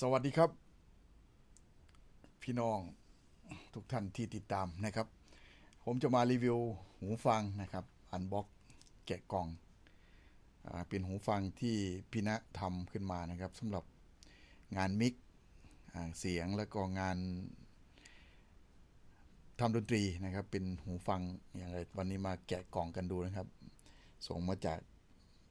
สวัสดีครับ พี่น้องทุกท่านที่ติดตามนะครับ ผมจะมารีวิวหูฟังนะครับอันบ็อกแกะกล่องอเป็นหูฟังที่พี่ณะทำขึ้นมานะครับสำหรับงานมิกเสียงแล้วก็งานทำดนตรีนะครับ เป็นหูฟังอย่างไรวันนี้มาแกะกล่องกันดูนะครับ ส่งมาจาก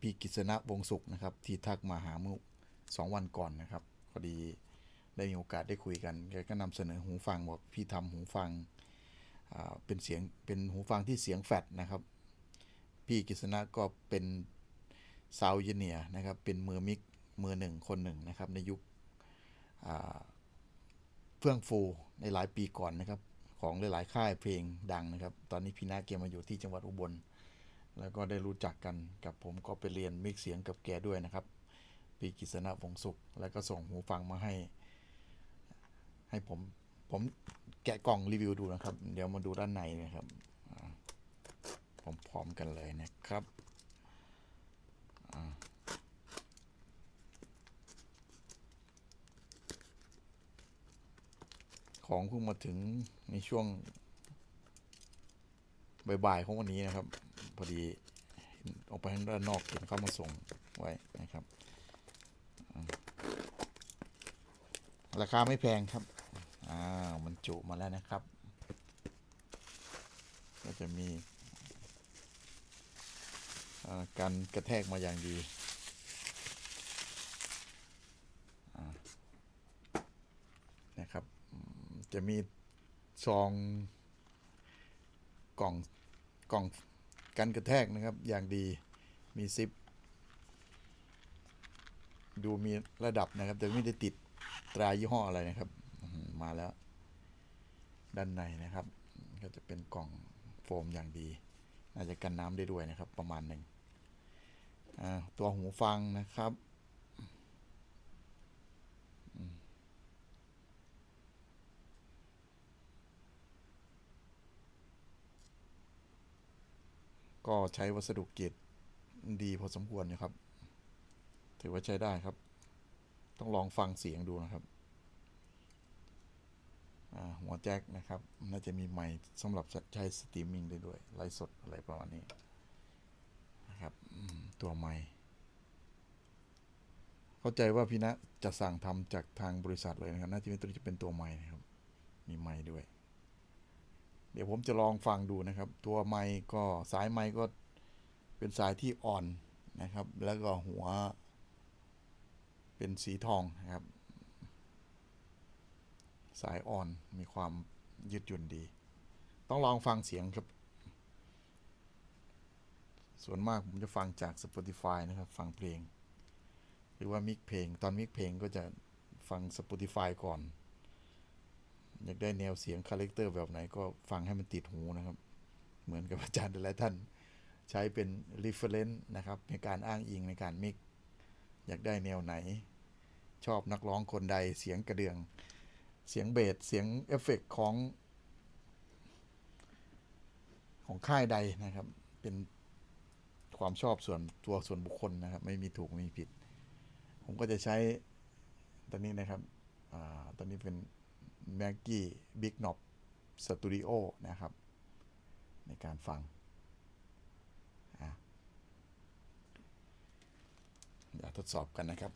พี่กิษณะวงศ์สุขนะครับ ที่ทักมาหาเมื่อสองวันก่อนนะครับ พอดีได้มีโอกาสได้คุยกันแกก็นำเสนอหูฟังบอกพี่ทำหูฟังอ่าเป็นเสียงเป็นหูฟังที่เสียงแฟดนะครับ พี่กิษณะก็เป็นซาวเนียนะครับ เป็นมือมิกมือหนึ่งคนหนึ่งนะครับ ในยุคเฟื่องฟูในหลายปีก่อนนะครับ ของหลาย ๆ ค่ายเพลงดังนะครับ ตอนนี้พี่นาเกมาอยู่ที่จังหวัดอุบล แล้วก็ได้รู้จักกันกับผมก็ไปเรียนมิกเสียงกับแกด้วยนะครับ ปีกิษณะวงศ์สุข แล้วก็ส่งหูฟังมาให้ ให้ผม ผมแกะกล่องรีวิวดูนะครับ เดี๋ยวมาดูด้านในนะครับอ่าพร้อมกันเลยนะครับอของเพิ่งมาถึงในช่วงบ่ายๆของวันนี้นะครับ พอดีออกไปข้างด้านนอกเห็นเข้ามาส่งไว้นะครับ ราคาไม่แพงครับ อ่า มันจุมาแล้วนะครับ ก็จะมีการกระแทกมาอย่างดี นะครับ จะมีซองกล่องกล่องกันกระแทกนะครับ อย่างดี มีซิป ดูมีระดับนะครับ แต่ไม่ได้ติด ตรายี่ห้ออะไรนะครับ มาแล้ว ด้านในนะครับ ก็จะเป็นกล่องโฟมอย่างดีน่าจะกันน้ำได้ด้วยนะครับ ประมาณหนึ่งตัวหูฟังนะครับก็ใช้วัสดุเกรดดีพอสมควรนะครับ ถือว่าใช้ได้ครับ ต้องลองฟังเสียงดูนะครับหัวแจ็คนะครับ น่าจะมีไมค์สำหรับใช้สตรีมมิ่งได้ด้วย ไลฟ์สดอะไรประมาณนี้นะครับตัวไมค์เข้าใจว่าพี่ณะจะสั่งทำจากทางบริษัทเลยนะครับ น่าจะเป็นตัวจะเป็นตัวไมค์นะครับ มีไมค์ด้วย เดี๋ยวผมจะลองฟังดูนะครับ ตัวไมค์ก็สายไมค์ก็เป็นสายที่อ่อนนะครับ แล้วก็หัว เป็นสีทองนะครับ สายอ่อนมีความยืดหยุ่นดี ต้องลองฟังเสียงครับ ส่วนมากผมจะฟังจาก Spotify นะครับ ฟังเพลง หรือว่ามิกเพลง ตอนมิกเพลงก็จะฟัง Spotify ก่อน อยากได้แนวเสียงคาแรคเตอร์แบบไหนก็ฟังให้มันติดหูนะครับ เหมือนกับอาจารย์หลายท่าน ใช้เป็น reference นะครับ ในการอ้างอิงในการมิก อยากได้แนวไหน ชอบนักร้องคนใดเสียงกระเดื่อง เสียงเบสเสียงเอฟเฟกต์ของ ของค่ายใดนะครับ เป็นความชอบส่วนตัวส่วนบุคคลนะครับ ไม่มีถูกไม่มีผิด ผมก็จะใช้ตอนนี้นะครับอตอนนี้เป็น m a g g i e Big n o b Studio นะครับ ในการฟังอะ เดี๋ทดสอบกันนะครับ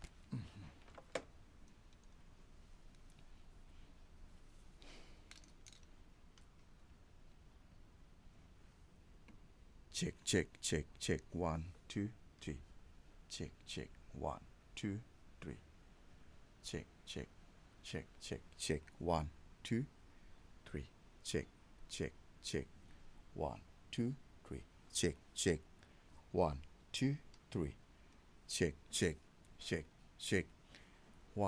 เช็คเช็คเช็คเช็ค one two three เช็คเช็ค one two three เช็คเช็คเช็คเช็คเช็ค one two three เช็คเช็คเช็ค one two three เช็คเช็ค one two three check check check check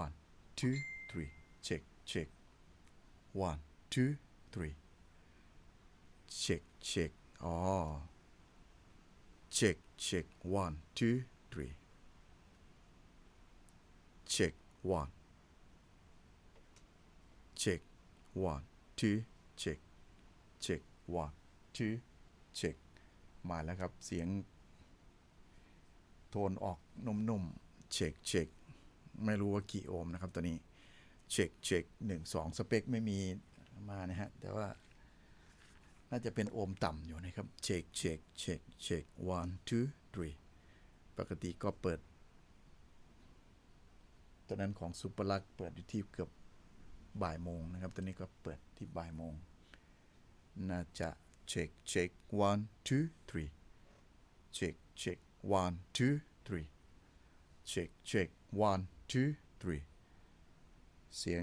one two three check check one two three check check อ๋อ check check one two three check one check one two check check one two check มาแล้วครับเสียง โทนออกนุ่มๆเช็คเช็คไม่รู้ว่ากี่โอห์มนะครับตัวนี้เช็คเช็คหนึ่งสองสเปคไม่มีมานะฮะ แต่ว่าน่าจะเป็นโอห์มต่ำอยู่นะครับเช็คเช็คเช็คเช็ค one two three ปกติก็เปิดตัวนั้นของซูเปอร์ลักเปิดอยู่ที่เกือบบ่ายโมงนะครับตัวนี้ก็เปิดที่บ่ายโมง น่าจะเช็คเช็ค one two three เช็คเช็ค one two three เช็คเช็ค one two three เสียง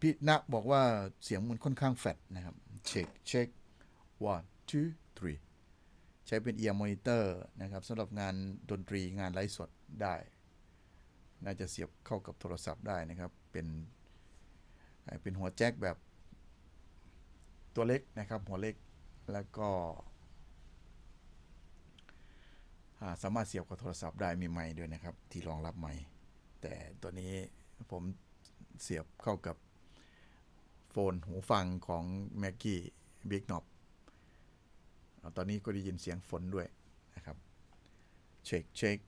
พี่ณบอกว่าเสียงมันค่อนข้างแฟดนะครับเช็คเช็ค one two three ใช้เป็นเอียร์มอนิเตอร์นะครับสำหรับงานดนตรีงานไลฟ์สดได้ น่าจะเสียบเข้ากับโทรศัพท์ได้นะครับ เป็นเป็นหัวแจ็คแบบตัวเล็กนะครับ หัวเล็กแล้วก็ สามารถเสียบกับโทรศัพท์ได้มีไมค์ด้วยนะครับ ที่รองรับไมค์แต่ตัวนี้ผมเสียบเข้ากับโฟนหูฟังของ m a g g i e Big Knob อ่าตอนนี้ก็ได้ยินเสียงฝนด้วยนะครับ เช็คเช็ค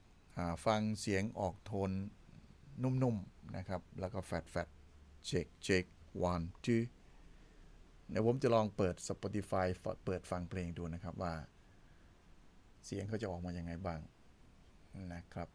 ฟังเสียงออกโทนนุ่มๆนะครับ แล้วก็แฟดแฟดเช็คเช็ค one two เดี๋ยวผมจะลองเปิด Spotify เปิดฟังเพลงดูนะครับว่า เสียงเขาจะออกมายังไงบ้างนะครับ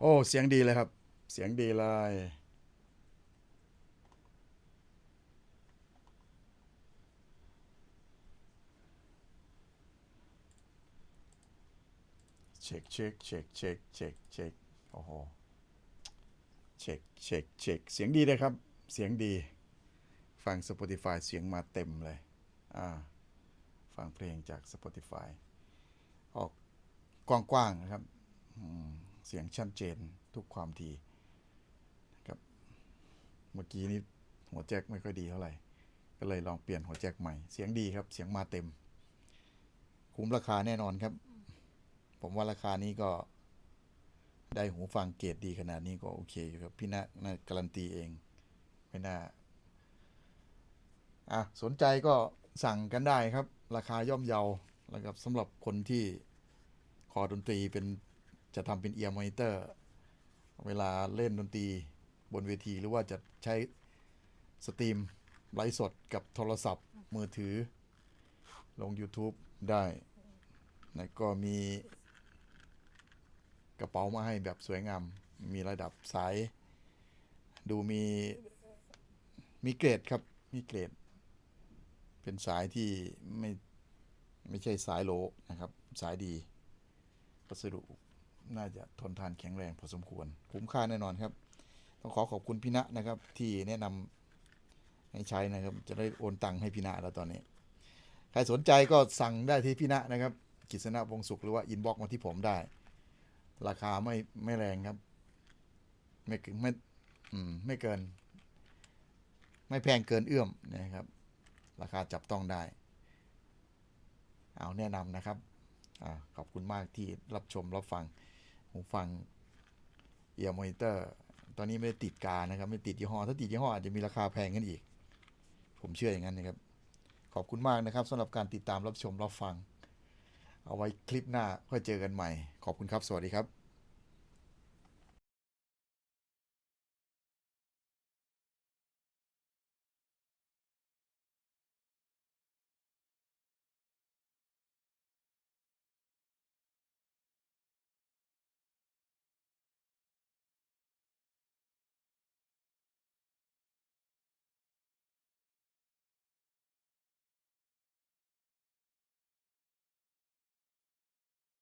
โอ้ เสียงดีเลยครับ เสียงดีเลยเช็คเช็คเช็คเช็คเช็คเช็คโอ้โหเช็คเช็คเช็คเสียงดีเลยครับ เสียงดี ฟัง Spotify เสียงมาเต็มเลย อ่า ฟังเพลงจาก Spotify ออกกว้างๆนะครับ อืม เสียงชัดเจนทุกความทีนะครับ เมื่อกี้นี้หัวแจ็คไม่ค่อยดีเท่าไหร่ ก็เลยลองเปลี่ยนหัวแจ็คใหม่ เสียงดีครับ เสียงมาเต็ม คุ้มราคาแน่นอนครับ ผมว่าราคานี้ก็ได้หูฟังเกรดดีขนาดนี้ก็โอเคอยู่ครับ พี่นะน่าการันตีเอง ไม่น่า อะ สนใจก็สั่งกันได้ครับ ราคาย่อมเยาแล้วครับสำหรับคนที่คอดนตรีเป็น จะทำเป็นเอียร์มอนิเตอร์เวลาเล่นดนตรีบนเวที หรือว่าจะใช้สตรีมไลฟ์สดกับโทรศัพท์มือถือ ลง YouTube ได้แล้วก็มีกระเป๋ามาให้แบบสวยงาม มีระดับสาย ดูมีมีเกรดครับ มีเกรด เป็นสายที่ไม่ไม่ใช่สายโลนะครับ สายดีวัสดุ น่าจะทนทานแข็งแรงพอสมควร คุ้มค่าแน่นอนครับ ต้องขอขอบคุณพี่ณะนะครับ ที่แนะนำให้ใช้นะครับ จะได้โอนตังค์ให้พี่ณะแล้วตอนนี้ ใครสนใจก็สั่งได้ที่พี่ณะนะครับกิษณะวงศ์สุขหรือว่าอินบ็อกมาที่ผมได้ ราคาไม่ไม่แรงครับ ไม่เกินไม่ไม่เกิน ไม่แพงเกินเอื้อมนะครับ ราคาจับต้องได้ เอาแนะนำนะครับอขอบคุณมากที่รับชมรับฟัง หูฟังเอียร์มอนิเตอร์ตอนนี้ไม่ได้ติดกานะครับ ไม่ติดยี่ห้อ ถ้าติดยี่ห้ออาจจะมีราคาแพงกันอีก ผมเชื่ออย่างนั้นนะครับ ขอบคุณมากนะครับสำหรับการติดตามรับชมรับฟัง เอาไว้คลิปหน้าค่อเจอกันใหม่ ขอบคุณครับ สวัสดีครับ